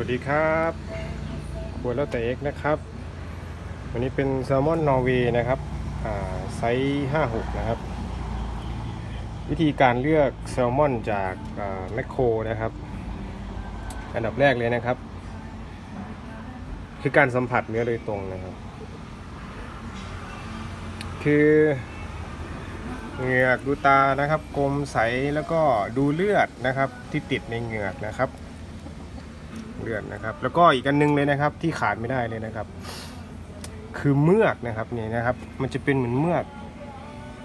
วัสดีครับครัวแล้วแต่เอ็กนะครับ วันนี้เป็นแซลมอนนอร์เวย์นะครับไซส์56 นะครับ วิธีการเลือกแซลมอนจากแมคโครนะครับ อันดับแรกเลยนะครับ คือการสัมผัสเนื้อโดยตรงนะครับ คือเหงือกดูตานะครับกลมใสแล้วก็ดูเลือดนะครับที่ติดในเหงือกนะครับ เลือดนะครับ แล้วก็อีกอันนึงเลยนะครับที่ขาดไม่ได้เลยนะครับ คือเมือกนะครับนี่นะครับ มันจะเป็นเหมือนเมือก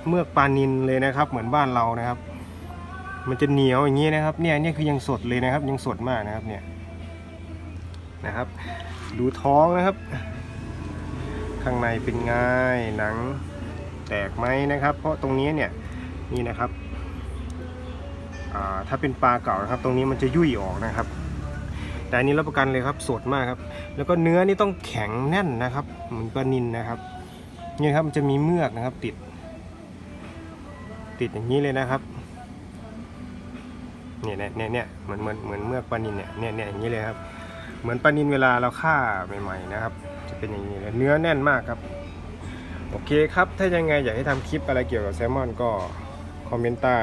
เมือกปลานินเลยนะครับ เหมือนบ้านเรานะครับ มันจะเหนียวอย่างนี้นะครับ เนี่ยเนี่ยคือยังสดเลยนะครับ ยังสดมากนะครับเนี่ยนะครับ ดูท้องนะครับ ข้างในเป็นไงหนังแตกไหมนะครับ เพราะตรงนี้เนี่ยนี่นะครับถ้าเป็นปลาเก่านะครับ ตรงนี้มันจะยุ่ยออกนะครับ แต่อันนี้รับประกันเลยครับสดมากครับ แล้วก็เนื้อนี่ต้องแข็งแน่นนะครับ เหมือนปลานินนะครับนี่ครับมันจะมีเมือกนะครับติด ติดอย่างนี้เลยนะครับเนี่ยเนี่ยเนี่ยเนี่ยเหมือนเหมือนเหมือนเมือกปลานินเนี่ยเนี่ยเนี่ยอย่างนี้เลยครับ เหมือนปลานินเวลาเราฆ่าใหม่ๆนะครับ จะเป็นอย่างนี้เลยเนื้อแน่นมากครับโอเคครับ ถ้ายังไงอยากให้ทำคลิปอะไรเกี่ยวกับแซลมอนก็คอมเมนต์ใต้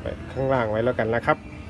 ไปข้างล่างไว้แล้วกันนะครับ